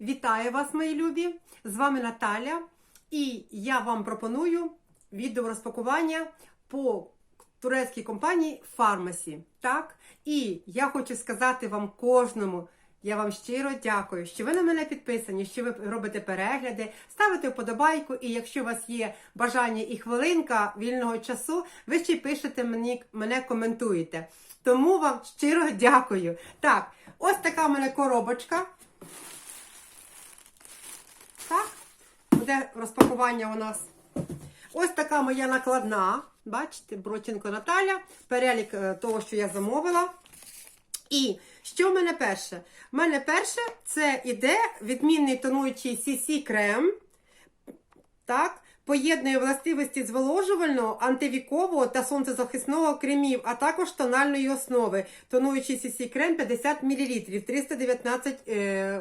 Вітаю вас, мої любі! З вами Наталя, і я вам пропоную відео розпакування по турецькій компанії Pharmacy. Так? І я хочу сказати вам кожному. Я вам щиро дякую, що ви на мене підписані, що ви робите перегляди, ставите вподобайку, і якщо у вас є бажання і хвилинка вільного часу, ви ще й пишете мені, мене коментуєте. Тому вам щиро дякую. Так, ось така в мене коробочка. Так, буде розпакування у нас. Ось така моя накладна. Бачите, бротінко Наталя, перелік е, того, що я замовила. І що в мене перше? В мене перше це іде відмінний тонуючий CC крем. Так, поєднує властивості зволожувального, антивікового та сонцезахисного кремів, а також тональної основи. Тонуючий CC крем 50 мл, 319 е, е,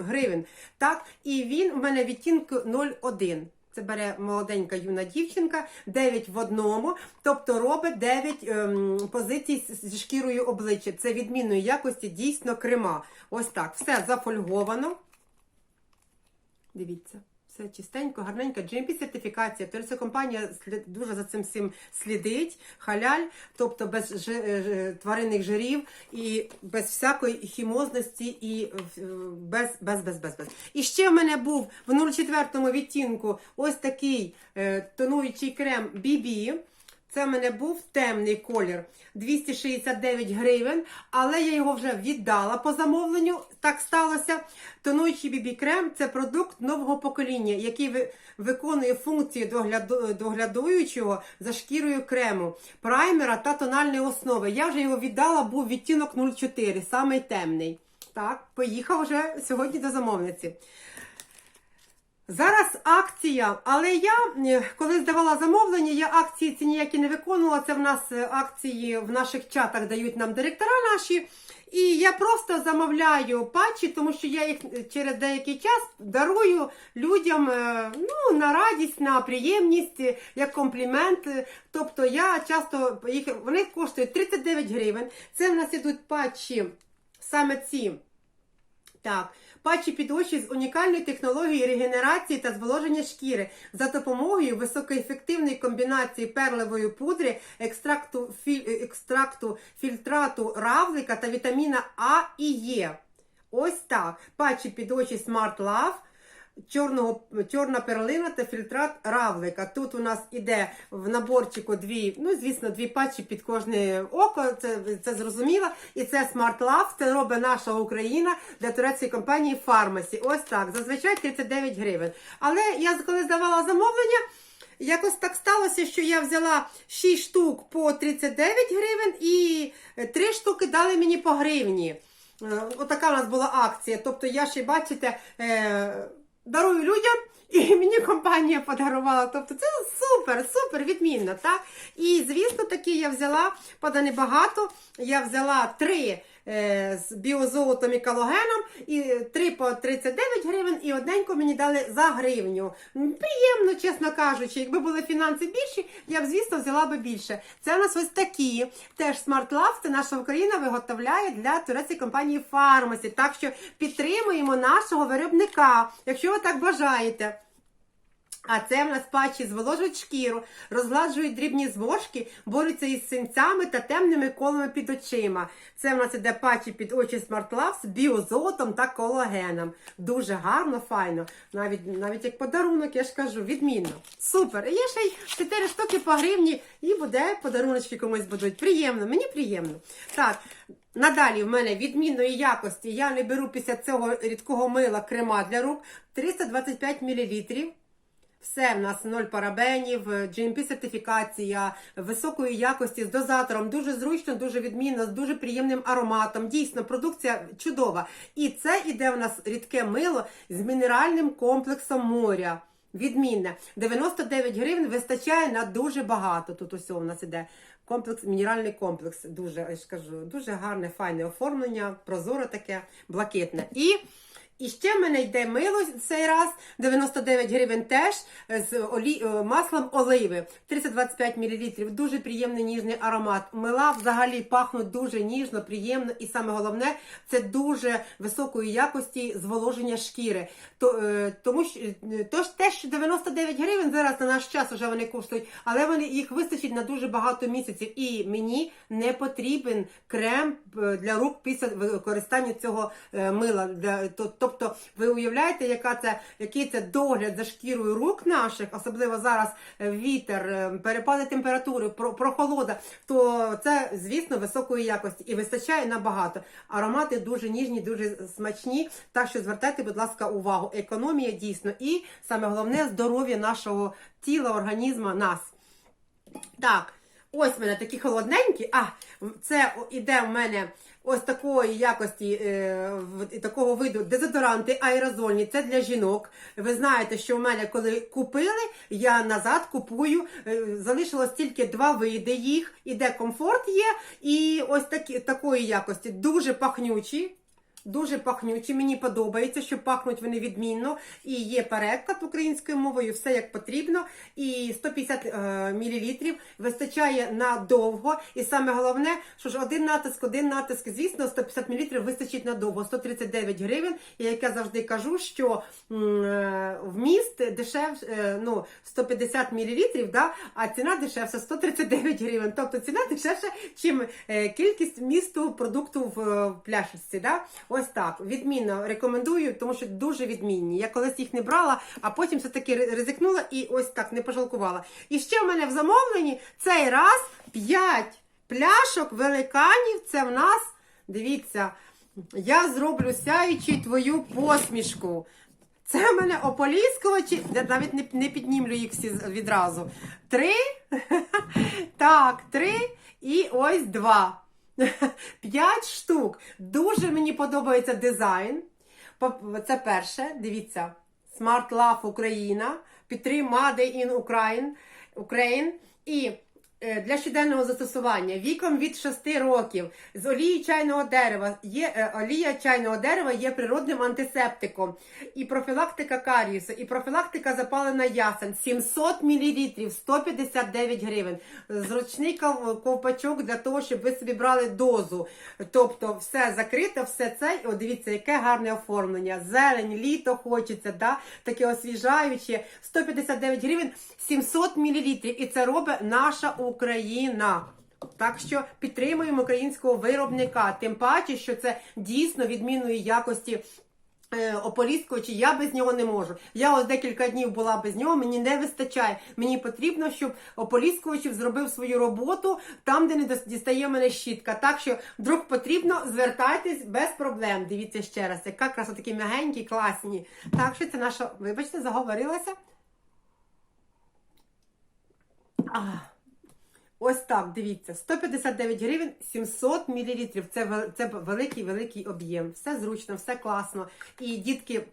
гривень. Так, і він у мене відтінку 0,1. Це бере молоденька юна дівчинка, 9 в одному, тобто робить 9 ем, позицій зі шкірою обличчя. Це відмінної якості, дійсно крема. Ось так. Все зафольговано. Дивіться, все чистенько, гарненько. GMP сертифікація. Тобто компанія дуже за цим всім слідить. Халяль, тобто без е, ж- тваринних жирів і без всякої хімозності і е, без, без, без, без, без. І ще в мене був в 04 відтінку ось такий е, тонуючий крем BB. Це в мене був темний колір 269 гривень, але я його вже віддала по замовленню. Так сталося. Тонуючий бібі крем це продукт нового покоління, який виконує функції догляду, доглядуючого за шкірою крему, праймера та тональної основи. Я вже його віддала, був відтінок 04, самий темний. Так, поїхав вже сьогодні до замовниці. Зараз акція, але я коли здавала замовлення, я акції ці ніякі не виконувала. Це в нас е, акції в наших чатах дають нам директора наші. І я просто замовляю патчі, тому що я їх е, через деякий час дарую людям е, ну, на радість, на приємність, як комплімент. Тобто я часто їх вони коштують 39 гривень. Це в нас ідуть патчі, саме ці. Так, патчі під очі з унікальною технологією регенерації та зволоження шкіри за допомогою високоефективної комбінації перлевої пудри, екстракту, філь, екстракту фільтрату равлика та вітаміна А і Е. Ось так. Патчі під очі Smart Love. Чорного, чорна перлина та фільтрат равлика. Тут у нас іде в наборчику дві, ну звісно, дві патчі під кожне око, це, це зрозуміло. І це Smart Love, це робить наша Україна для турецької компанії Pharmacy. Ось так, зазвичай 39 гривень. Але я коли здавала замовлення, якось так сталося, що я взяла 6 штук по 39 гривень і 3 штуки дали мені по гривні. Е, Отака у нас була акція. Тобто я ще, бачите, е, дарую людям, і мені компанія подарувала. Тобто це супер, супер, відмінно. так? І, звісно, таки я взяла, правда, небагато. Я взяла три з біозолотом і калогеном, і три по 39 гривень, і одненько мені дали за гривню. Приємно, чесно кажучи, якби були фінанси більші, я б, звісно, взяла би більше. Це у нас ось такі. Теж Smart Love, це наша Україна виготовляє для турецької компанії Pharmacy. Так що підтримуємо нашого виробника, якщо ви так бажаєте. А це в нас патчі зволожують шкіру, розгладжують дрібні зморшки, борються із синцями та темними колами під очима. Це в нас іде патчі під очі Smart Love з біозолотом та колагеном. Дуже гарно, файно. Навіть, навіть як подарунок, я ж кажу, відмінно. Супер. Є ще й 4 штуки по гривні, і буде подаруночки комусь будуть. Приємно, мені приємно. Так. Надалі в мене відмінної якості. Я не беру після цього рідкого мила крема для рук 325 мл. Все в нас ноль парабенів, GMP сертифікація високої якості з дозатором, дуже зручно, дуже відмінно, з дуже приємним ароматом. Дійсно, продукція чудова. І це іде в нас рідке мило з мінеральним комплексом моря. Відмінне. 99 гривень вистачає на дуже багато. Тут усе у нас іде комплекс, мінеральний комплекс. Дуже, я ж кажу, дуже гарне, файне оформлення, прозоре таке, блакитне. І І ще в мене йде мило цей раз 99 гривень теж з олі... е, маслом оливи 325 мл. Дуже приємний ніжний аромат. Мила взагалі пахнуть дуже ніжно, приємно, і саме головне це дуже високої якості зволоження шкіри. То, е, тому що е, тож те, що 99 гривень зараз на наш час вже вони коштують, але вони їх вистачить на дуже багато місяців. І мені не потрібен крем е, для рук після використання цього е, мила. Для, то, тобто, ви уявляєте, яка це, який це догляд за шкірою рук наших, особливо зараз е, вітер, е, перепади температури, прохолода, то це, звісно, високої якості і вистачає набагато. Аромати дуже ніжні, дуже смачні. Так що звертайте, будь ласка, увагу. Економія дійсно і саме головне здоров'я нашого тіла, організму, нас. Так, ось в мене такі холодненькі. А, це іде в мене ось такої якості, е, такого виду дезодоранти аерозольні. Це для жінок. Ви знаєте, що в мене, коли купили, я назад купую. е, Залишилось тільки два види їх. Іде комфорт є, і ось такі, такої якості. Дуже пахнючі. Дуже пахнючі, мені подобається, що пахнуть вони відмінно. І є переклад українською мовою, все як потрібно. І 150 е, мл вистачає надовго. І саме головне, що ж один натиск, один натиск, звісно, 150 мл вистачить надовго. 139 гривень. І як я завжди кажу, що е, вміст дешевше, е, ну, 150 мл, да, а ціна дешевша 139 гривень. Тобто ціна дешевша, чим е, кількість місту продукту в е, пляшечці. Да? Ось так. Відмінно рекомендую, тому що дуже відмінні. Я колись їх не брала, а потім все-таки ризикнула і ось так не пожалкувала. І ще в мене в замовленні цей раз 5 пляшок великанів. Це в нас, дивіться, я зроблю сяючи твою посмішку. Це в мене ополіскувачі, я навіть не, не піднімлю їх всі відразу. Три. Так, три і ось два. П'ять штук. Дуже мені подобається дизайн. Це перше, дивіться. Smart Love Україна. Підтрим Made in Ukraine. Ukraine. І для щоденного застосування віком від 6 років з олії чайного дерева є е, олія чайного дерева є природним антисептиком, і профілактика каріусу, і профілактика запалення ясен 700 мл 159 гривень. Зручний ковпачок для того, щоб ви собі брали дозу. Тобто все закрите, все це. О, дивіться, яке гарне оформлення. Зелень, літо хочеться, да? таке освіжаюче. 159 гривень 700 мл. І це робить наша Україна. Так що підтримуємо українського виробника. Тим паче, що це дійсно відмінної якості. е, Ополіскувачі, я без нього не можу. Я ось декілька днів була без нього, мені не вистачає. Мені потрібно, щоб ополіскувачів зробив свою роботу там, де не дістає мене щітка. Так що, вдруг потрібно, звертайтесь без проблем. Дивіться ще раз, яка краса такі м'ягенькі, класні. Так що це наша, вибачте, заговорилася. А, Ось так, дивіться, 159 гривень 700 мл. Це, це великий-великий об'єм. Все зручно, все класно. І дітки.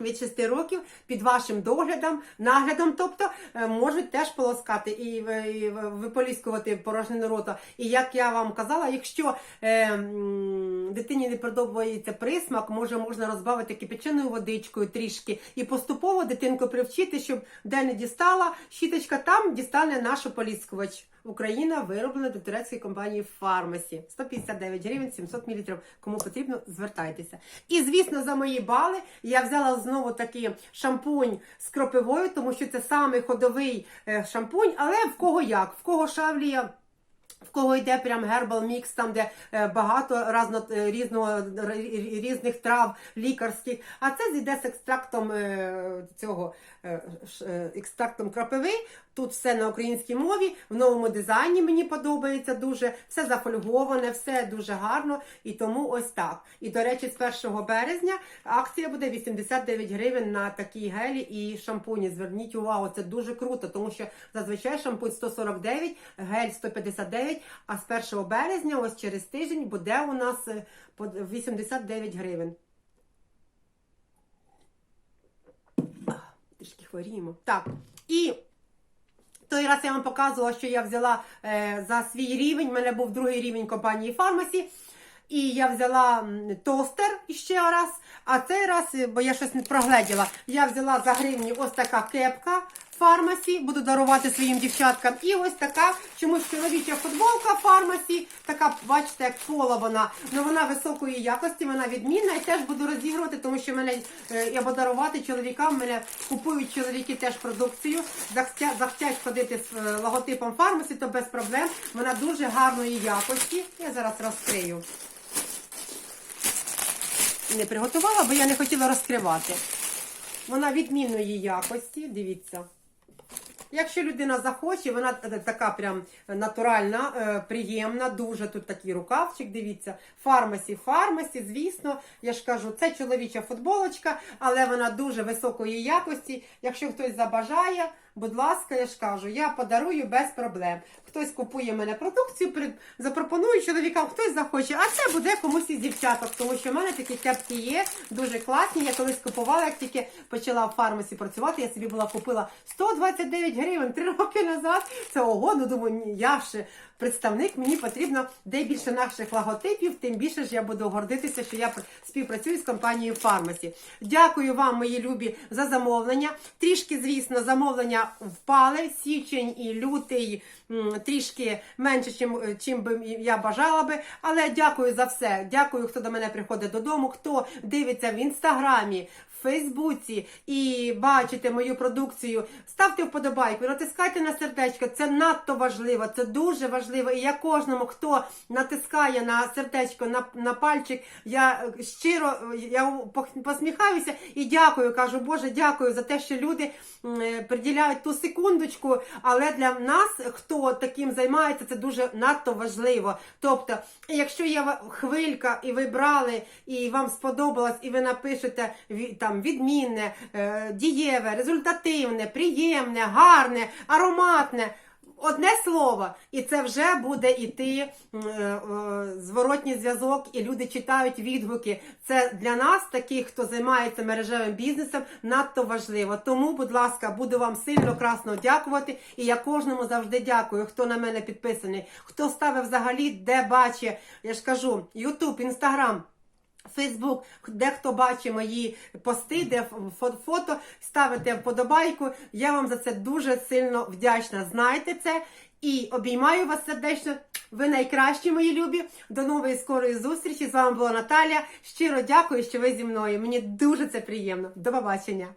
Від 6 років під вашим доглядом, наглядом, тобто е, можуть теж полоскати і, виполіскувати порожнину рота. І як я вам казала, якщо е, дитині не подобається присмак, може можна розбавити кипяченою водичкою трішки і поступово дитинку привчити, щоб де не дістала щіточка, там дістане наш ополіскувач. Україна вироблена до турецької компанії Фармасі. 159 гривень, 700 мл. Кому потрібно, звертайтеся. І звісно, за мої бали я взяла знову таки шампунь з кропивою, тому що це саме ходовий е, шампунь, але в кого як, в кого шавлія. В кого йде прям гербал мікс, там де е, багато разно, е, різного різних трав лікарських. А це зійде з екстрактом е, цього екстрактом крапиви. Тут все на українській мові, в новому дизайні мені подобається дуже. Все зафольговане, все дуже гарно. І тому ось так. І до речі, з 1 березня акція буде 89 гривень на такі гелі і шампуні. Зверніть увагу, це дуже круто, тому що зазвичай шампунь 149, гель 159, а з 1 березня, ось через тиждень, буде у нас е, по 89 гривень. Трішки хворіємо. Так, і той раз я вам показувала, що я взяла е, за свій рівень. У мене був другий рівень компанії Фармасі. І я взяла тостер ще раз, а цей раз, е, бо я щось не прогледіла, я взяла за гривні ось така кепка фармасі, буду дарувати своїм дівчаткам. І ось така чомусь чоловіча футболка фармасі, така, бачите, як пола вона, ну вона високої якості, вона відмінна і теж буду розігрувати, тому що мене е, я буду дарувати чоловікам. Мене купують чоловіки теж продукцію, захотять ходити з е, логотипом фармасі, то без проблем. Вона дуже гарної якості. Я зараз розкрию. Не приготувала, бо я не хотіла розкривати. Вона відмінної якості, дивіться. Якщо людина захоче, вона така прям натуральна, е, приємна, дуже тут такий рукавчик, дивіться. Фармасі, фармасі, звісно, я ж кажу, це чоловіча футболочка, але вона дуже високої якості. Якщо хтось забажає, будь ласка, я ж кажу, я подарую без проблем. Хтось купує мене продукцію, запропоную чоловікам, хтось захоче, а це буде комусь із дівчаток, тому що в мене такі кепки є, дуже класні. Я колись купувала, як тільки почала в фармасі працювати, я собі була купила 129 гривень три роки назад. Це ого, ну думаю, я ще представник, мені потрібно де більше наших логотипів, тим більше ж я буду гордитися, що я пр- співпрацюю з компанією Фармасі. Дякую вам, мої любі, за замовлення. Трішки, звісно, замовлення впали. Січень і лютий трішки менше, чим, чим би я бажала би. Але дякую за все. Дякую, хто до мене приходить додому, хто дивиться в інстаграмі. В Фейсбуці і бачите мою продукцію, ставте вподобайку, натискайте на сердечко. Це надто важливо, це дуже важливо. І я кожному, хто натискає на сердечко, на, на пальчик, я щиро я посміхаюся і дякую. Кажу, Боже, дякую за те, що люди приділяють ту секундочку. Але для нас, хто таким займається, це дуже надто важливо. Тобто, якщо є хвилька, і ви брали, і вам сподобалось, і ви напишете ві- там відмінне, е, дієве, результативне, приємне, гарне, ароматне. Одне слово, і це вже буде іти е, е, зворотній зв'язок, і люди читають відгуки. Це для нас, таких, хто займається мережевим бізнесом, надто важливо. Тому, будь ласка, буду вам сильно красно дякувати. І я кожному завжди дякую, хто на мене підписаний, хто ставив взагалі, де бачить, я ж кажу, Ютуб, Інстаграм. Фейсбук, дехто бачить мої пости, де фото, ставите вподобайку. Я вам за це дуже сильно вдячна. Знайте це і обіймаю вас сердечно. Ви найкращі, мої любі. До нової скорої зустрічі. З вами була Наталя. Щиро дякую, що ви зі мною. Мені дуже це приємно. До побачення.